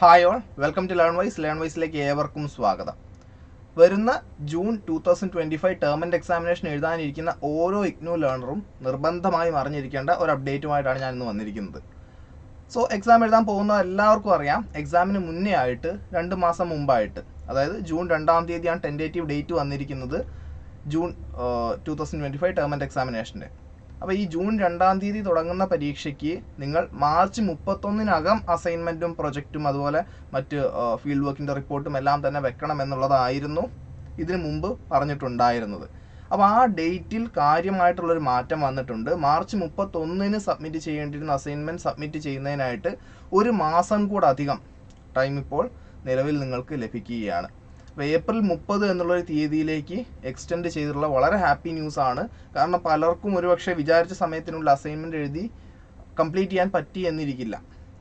Hi all welcome to learn wise learn വൈസിലേക്ക് ഏവർക്കും സ്വാഗതം. വരുന്ന June two thousand twenty five term and examination എഴുതാനിരിക്കുന്ന ഓരോ ഇഗ്നു ലേണറും നിർബന്ധമായും അറിഞ്ഞിരിക്കേണ്ട ഒരു അപ്ഡേറ്റുമായിട്ടാണ് ഞാൻ ഇന്ന് വന്നിരിക്കുന്നത്. സോ എക്സാം എഴുതാൻ പോകുന്ന എല്ലാവർക്കും അറിയാം. എക്സാമിന് മുന്നേ ആയിട്ട് രണ്ട് മാസം മുമ്പായിട്ട് അതായത് ജൂൺ രണ്ടാം തീയതിയാണ് ടെന്റേറ്റീവ് ഡേറ്റ് വന്നിരിക്കുന്നത് June two thousand twenty five term and എക്സാമിനേഷന്റെ അപ്പോൾ ഈ ജൂൺ രണ്ടാം തീയതി തുടങ്ങുന്ന പരീക്ഷയ്ക്ക് നിങ്ങൾ മാർച്ച് മുപ്പത്തൊന്നിനകം അസൈൻമെന്റും പ്രൊജക്റ്റും അതുപോലെ മറ്റ് ഫീൽഡ് വർക്കിന്റെ റിപ്പോർട്ടും എല്ലാം തന്നെ വെക്കണം എന്നുള്ളതായിരുന്നു ഇതിനു മുമ്പ് പറഞ്ഞിട്ടുണ്ടായിരുന്നത്. അപ്പോൾ ആ ഡേറ്റിൽ കാര്യമായിട്ടുള്ളൊരു മാറ്റം വന്നിട്ടുണ്ട്. മാർച്ച് മുപ്പത്തൊന്നിന് സബ്മിറ്റ് ചെയ്യേണ്ടിയിരുന്ന അസൈൻമെന്റ് സബ്മിറ്റ് ചെയ്യുന്നതിനായിട്ട് ഒരു മാസം കൂടെ അധികം ടൈം ഇപ്പോൾ നിലവിൽ നിങ്ങൾക്ക് ലഭിക്കുകയാണ്. ഏപ്രിൽ മുപ്പത് എന്നുള്ളൊരു തീയതിയിലേക്ക് എക്സ്റ്റെൻഡ് ചെയ്തിട്ടുള്ള വളരെ ഹാപ്പി ന്യൂസ് ആണ്. കാരണം പലർക്കും ഒരുപക്ഷെ വിചാരിച്ച സമയത്തിനുള്ള അസൈൻമെന്റ് എഴുതി കംപ്ലീറ്റ് ചെയ്യാൻ പറ്റി എന്നിരിക്കില്ല.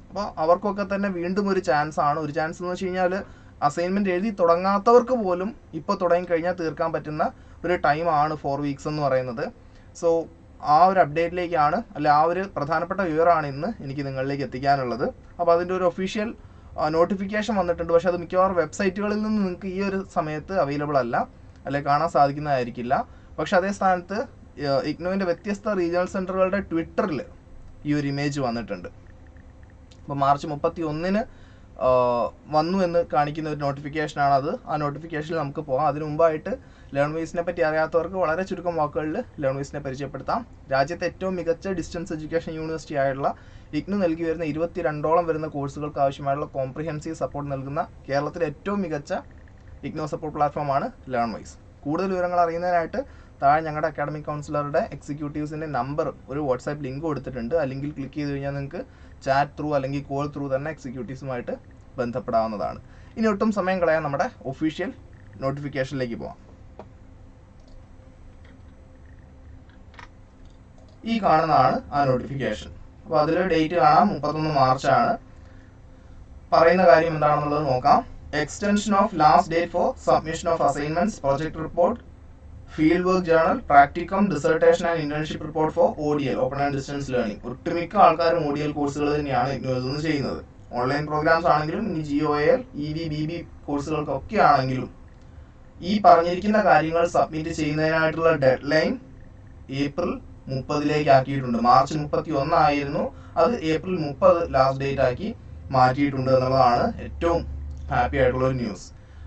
അപ്പോൾ അവർക്കൊക്കെ തന്നെ വീണ്ടും ഒരു ചാൻസ് ആണ്. ഒരു ചാൻസ് എന്ന് വെച്ച് കഴിഞ്ഞാൽ അസൈൻമെന്റ് എഴുതി തുടങ്ങാത്തവർക്ക് പോലും ഇപ്പോൾ തുടങ്ങി കഴിഞ്ഞാൽ തീർക്കാൻ പറ്റുന്ന ഒരു ടൈമാണ് ഫോർ വീക്സ് എന്ന് പറയുന്നത്. സോ ആ ഒരു അപ്ഡേറ്റിലേക്കാണ് അല്ലെ ആ ഒരു പ്രധാനപ്പെട്ട വിവരമാണ് ഇന്ന് എനിക്ക് നിങ്ങളിലേക്ക് എത്തിക്കാനുള്ളത്. അപ്പോൾ അതിന്റെ ഒരു ഒഫീഷ്യൽ നോട്ടിഫിക്കേഷൻ വന്നിട്ടുണ്ട്. പക്ഷെ അത് മിക്കവാറും വെബ്സൈറ്റുകളിൽ നിന്ന് നിങ്ങൾക്ക് ഈ ഒരു സമയത്ത് അവൈലബിൾ അല്ല. അല്ലെ കാണാൻ സാധിക്കുന്നതായിരിക്കില്ല. പക്ഷെ അതേ സ്ഥാനത്ത് ഇഗ്നോവിന്റെ വ്യത്യസ്ത റീജിയണൽ സെന്ററുകളുടെ ട്വിറ്ററിൽ ഈ ഒരു ഇമേജ് വന്നിട്ടുണ്ട്. അപ്പോൾ മാർച്ച് മുപ്പത്തി ഒന്നിന് വന്നു എന്ന് കാണിക്കുന്ന ഒരു നോട്ടിഫിക്കേഷനാണ് അത്. ആ നോട്ടിഫിക്കേഷനിൽ നമുക്ക് പോകാം. അതിനു മുമ്പായിട്ട് ലേൺ വീസിനെ പറ്റി അറിയാത്തവർക്ക് വളരെ ചുരുക്കം വാക്കുകളിൽ ലേൺ വീസിനെ പരിചയപ്പെടുത്താം. രാജ്യത്തെ ഏറ്റവും മികച്ച ഡിസ്റ്റൻസ് എഡ്യൂക്കേഷൻ യൂണിവേഴ്സിറ്റി ആയിട്ടുള്ള ഇഗ്നു നൽകി വരുന്ന ഇരുപത്തി രണ്ടോളം വരുന്ന കോഴ്സുകൾക്ക് ആവശ്യമായുള്ള കോംപ്രിഹെൻസീവ് സപ്പോർട്ട് നൽകുന്ന കേരളത്തിലെ ഏറ്റവും മികച്ച ഇഗ്നോ സപ്പോർട്ട് പ്ലാറ്റ്ഫോമാണ് ലേൺ വൈസ് കൂടുതൽ വിവരങ്ങൾ അറിയുന്നതിനായിട്ട് താഴെ ഞങ്ങളുടെ അക്കാഡമിക് കൗൺസിലറുടെ എക്സിക്യൂട്ടീവ്സിന്റെ നമ്പർ ഒരു വാട്സാപ്പ് ലിങ്ക് കൊടുത്തിട്ടുണ്ട്. അല്ലെങ്കിൽ ലിങ്കിൽ ക്ലിക്ക് ചെയ്ത് കഴിഞ്ഞാൽ നിങ്ങൾക്ക് ചാറ്റ് ത്രൂ അല്ലെങ്കിൽ കോൾ ത്രൂ തന്നെ എക്സിക്യൂട്ടീവ്സുമായിട്ട് ബന്ധപ്പെടാവുന്നതാണ്. ഇനി ഒട്ടും സമയം കളയാൻ നമ്മുടെ ഒഫീഷ്യൽ നോട്ടിഫിക്കേഷനിലേക്ക് പോവാം. ഈ കാണുന്നതാണ് ആ നോട്ടിഫിക്കേഷൻ അപ്പോൾ അതിൽ ഡേറ്റ് കാണാം. മുപ്പത്തൊന്ന് മാർച്ച് ആണ് പറയുന്ന കാര്യം എന്താണെന്നുള്ളത് നോക്കാം. Extension of last date for submission of assignments, project report, field journal practicum dissertation and internship report for ODL open and distance learning ഒട്ടുമിക്ക ആൾക്കാരും എൽ കോഴ്സുകൾ തന്നെയാണ് ഇഗ്നോയിൽ നിന്ന് ചെയ്യുന്നത്. ഓൺലൈൻ പ്രോഗ്രാംസ് ആണെങ്കിലും ഇനി G O L E V B B കോഴ്സുകൾക്കൊക്കെ ആണെങ്കിലും ഈ പറഞ്ഞിരിക്കുന്ന കാര്യങ്ങൾ സബ്മിറ്റ് ചെയ്യുന്നതിനായിട്ടുള്ള ഡെഡ് ലൈൻ ഏപ്രിൽ മുപ്പതിലേക്ക് ആക്കിയിട്ടുണ്ട്. മാർച്ച് മുപ്പത്തി ഒന്നായിരുന്നു അത് ഏപ്രിൽ മുപ്പത് ലാസ്റ്റ് ഡേറ്റ് ആക്കി മാറ്റിയിട്ടുണ്ട് എന്നുള്ളതാണ് ഏറ്റവും ഹാപ്പി ആയിട്ടുള്ള ഒരു ന്യൂസ്.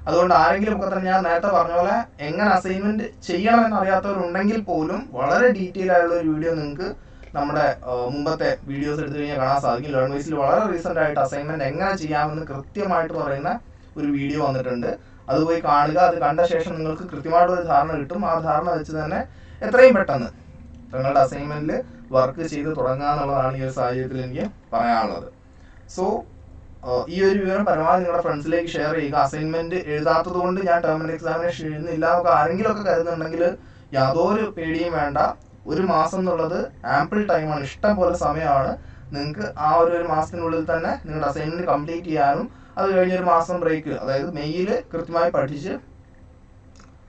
അതുകൊണ്ട് ആരെങ്കിലും ഒക്കെ ഞാൻ നേരത്തെ പറഞ്ഞ പോലെ എങ്ങനെ അസൈൻമെന്റ് ചെയ്യണമെന്ന് അറിയാത്തവരുണ്ടെങ്കിൽ പോലും വളരെ ഡീറ്റെയിൽ ആയിട്ടുള്ള ഒരു വീഡിയോ നിങ്ങൾക്ക് നമ്മുടെ മുമ്പത്തെ വീഡിയോസ് എടുത്തു കഴിഞ്ഞാൽ കാണാൻ സാധിക്കും. ലേൺ വൈസിൽ വളരെ റീസെന്റ് ആയിട്ട് അസൈൻമെന്റ് എങ്ങനെ ചെയ്യാമെന്ന് കൃത്യമായിട്ട് പറയുന്ന ഒരു വീഡിയോ വന്നിട്ടുണ്ട്. അത് പോയി കാണുക. അത് കണ്ട ശേഷം നിങ്ങൾക്ക് കൃത്യമായിട്ട് ഒരു ധാരണ കിട്ടും. ആ ധാരണ വെച്ച് തന്നെ എത്രയും പെട്ടെന്ന് നിങ്ങളുടെ അസൈൻമെന്റിൽ വർക്ക് ചെയ്ത് തുടങ്ങുക എന്നുള്ളതാണ് ഈ ഒരു സാഹചര്യത്തിൽ എനിക്ക് പറയാനുള്ളത്. സോ ഈ ഒരു വിവരം പരമാവധി നിങ്ങളുടെ ഫ്രണ്ട്സിലേക്ക് ഷെയർ ചെയ്യുക. അസൈൻമെന്റ് എഴുതാത്തത് കൊണ്ട് ഞാൻ ടെർമിനൽ എക്സാമിനേഷൻ എഴുതുന്നില്ല എന്നൊക്കെ ആരെങ്കിലും ഒക്കെ കരുതുന്നുണ്ടെങ്കിൽ യാതൊരു പേടിയും വേണ്ട. ഒരു മാസം എന്നുള്ളത് ആമ്പിൾ ടൈമാണ് ഇഷ്ടം പോലെ സമയമാണ്. നിങ്ങൾക്ക് ആ ഒരു ഒരു മാസത്തിനുള്ളിൽ തന്നെ നിങ്ങളുടെ അസൈൻമെന്റ് കംപ്ലീറ്റ് ചെയ്യാനും അത് കഴിഞ്ഞൊരു മാസം ബ്രേക്ക് അതായത് മെയ്യിൽ കൃത്യമായി പഠിച്ച്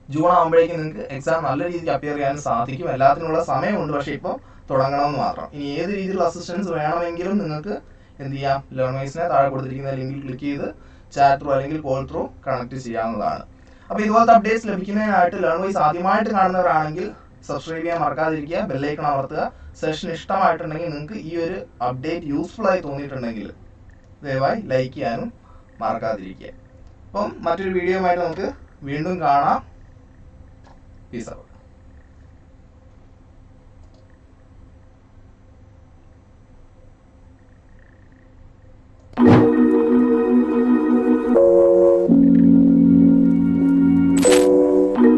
ജൂൺ ആകുമ്പോഴേക്കും നിങ്ങൾക്ക് എക്സാം നല്ല രീതിയിൽ അപ്പിയർ ചെയ്യാനും സാധിക്കും. എല്ലാത്തിനുള്ള സമയമുണ്ട്. പക്ഷേ ഇപ്പോൾ തുടങ്ങണമെന്ന് മാത്രം. ഇനി ഏത് രീതിയിലുള്ള അസിസ്റ്റൻസ് വേണമെങ്കിലും നിങ്ങൾക്ക് എന്ത് ചെയ്യാം? ലേൺ വൈസിനെ താഴെ കൊടുത്തിരിക്കുന്ന ലിങ്കിൽ ക്ലിക്ക് ചെയ്ത് ചാറ്റ് ത്രൂ അല്ലെങ്കിൽ കോൾ ത്രൂ കണക്ട് ചെയ്യാവുന്നതാണ്. അപ്പോൾ ഇതുപോലത്തെ അപ്ഡേറ്റ്സ് ലഭിക്കുന്നതിനായിട്ട് ലേൺ വൈസ് ആദ്യമായിട്ട് കാണുന്നവരാണെങ്കിൽ സബ്സ്ക്രൈബ് ചെയ്യാൻ മറക്കാതിരിക്കുക ബെല്ലൈക്കൺ അമർത്തുക. സെഷൻ ഇഷ്ടമായിട്ടുണ്ടെങ്കിൽ നിങ്ങൾക്ക് ഈ ഒരു അപ്ഡേറ്റ് യൂസ്ഫുൾ ആയി തോന്നിയിട്ടുണ്ടെങ്കിൽ ദയവായി ലൈക്ക് ചെയ്യാനും മറക്കാതിരിക്കുക. അപ്പം മറ്റൊരു വീഡിയോയുമായിട്ട് നമുക്ക് വീണ്ടും കാണാം. Peace out